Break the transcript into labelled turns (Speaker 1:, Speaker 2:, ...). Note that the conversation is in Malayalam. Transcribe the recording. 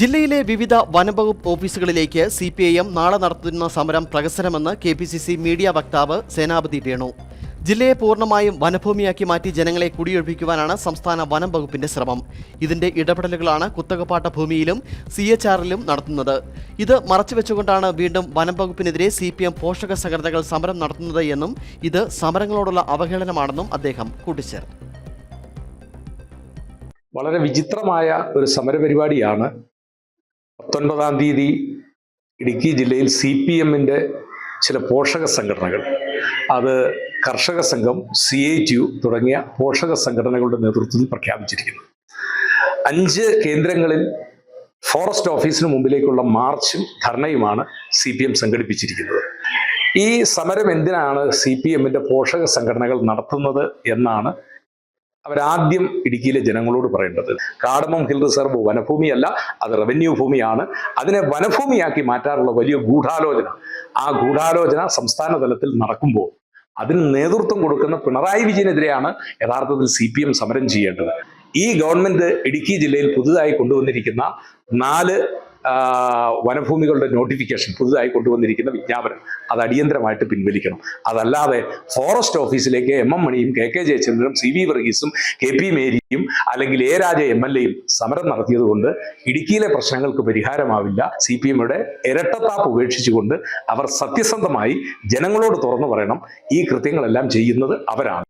Speaker 1: ജില്ലയിലെ വിവിധ വനംവകുപ്പ് ഓഫീസുകളിലേക്ക് സി പി ഐ എം നാളെ നടത്തുന്ന സമരം പ്രഹസനമെന്ന് K P C C media വക്താവ് സേനാപതി വേണു ജില്ലയെ പൂർണമായും വനഭൂമിയാക്കി മാറ്റി ജനങ്ങളെ കുടിയൊഴിപ്പിക്കുവാനാണ് സംസ്ഥാന വനം വകുപ്പിന്റെ ശ്രമം. ഇതിന്റെ ഇടപെടലുകളാണ് കുത്തകപ്പാട്ട ഭൂമിയിലും സി എച്ച് ആറിലും നടത്തുന്നത്. ഇത് മറച്ചുവെച്ചുകൊണ്ടാണ് വീണ്ടും വനം വകുപ്പിനെതിരെ സി പി എം പോഷക സംഘടനകൾ സമരം നടത്തുന്നത് എന്നും ഇത് സമരങ്ങളോടുള്ള അവഹേളനമാണെന്നും അദ്ദേഹം കൂട്ടിച്ചേർത്തു.
Speaker 2: വളരെ വിചിത്രമായ ഒരു സമരപരിപാടിയാണ് പത്തൊൻപതാം തീയതി ഇടുക്കി ജില്ലയിൽ സി പി എമ്മിന്റെ ചില പോഷക സംഘടനകൾ. അത് കർഷക സംഘം സി ഐ യു തുടങ്ങിയ പോഷക സംഘടനകളുടെ നേതൃത്വത്തിൽ പ്രഖ്യാപിച്ചിരിക്കുന്നു. അഞ്ച് കേന്ദ്രങ്ങളിൽ ഫോറസ്റ്റ് ഓഫീസിന് മുമ്പിലേക്കുള്ള മാർച്ചും ധർണയുമാണ് സി പി എം സംഘടിപ്പിച്ചിരിക്കുന്നത്. ഈ സമരം എന്തിനാണ് സി പി എമ്മിന്റെ പോഷക സംഘടനകൾ നടത്തുന്നത് എന്നാണ് അവരാദ്യം ഇടുക്കിയിലെ ജനങ്ങളോട് പറയേണ്ടത് കാടമം ഹിൽ റിസർവ് വനഭൂമിയല്ല അത് റവന്യൂ ഭൂമിയാണ്. അതിനെ വനഭൂമിയാക്കി മാറ്റാറുള്ള വലിയ ഗൂഢാലോചന. ആ ഗൂഢാലോചന സംസ്ഥാന തലത്തിൽ നടക്കുമ്പോൾ അതിന് നേതൃത്വം കൊടുക്കുന്ന പിണറായി വിജയനെതിരെയാണ് യഥാർത്ഥത്തിൽ സി പി എം സമരം ചെയ്യേണ്ടത്. ഈ ഗവൺമെന്റ് ഇടുക്കി ജില്ലയിൽ പുതുതായി കൊണ്ടുവന്നിരിക്കുന്ന നാല് വനഭൂമികളുടെ നോട്ടിഫിക്കേഷൻ പുതുതായി കൊണ്ടുവന്നിരിക്കുന്ന വിജ്ഞാപനം അത് അടിയന്തരമായിട്ട് പിൻവലിക്കണം. അതല്ലാതെ ഫോറസ്റ്റ് ഓഫീസിലേക്ക് എം എം മണിയും കെ കെ ജയചന്ദ്രനും സി വി വർഗീസും കെ പി മേരിയും അല്ലെങ്കിൽ എ രാജ എം എൽ എയും സമരം നടത്തിയതുകൊണ്ട് ഇടുക്കിയിലെ പ്രശ്നങ്ങൾക്ക് പരിഹാരമാവില്ല. സി പി എമ്മയുടെ ഇരട്ടത്താപ്പ് ഉപേക്ഷിച്ചുകൊണ്ട് അവർ സത്യസന്ധമായി ജനങ്ങളോട് തുറന്നു പറയണം. ഈ കൃത്യങ്ങളെല്ലാം ചെയ്യുന്നത് അവരാണ്.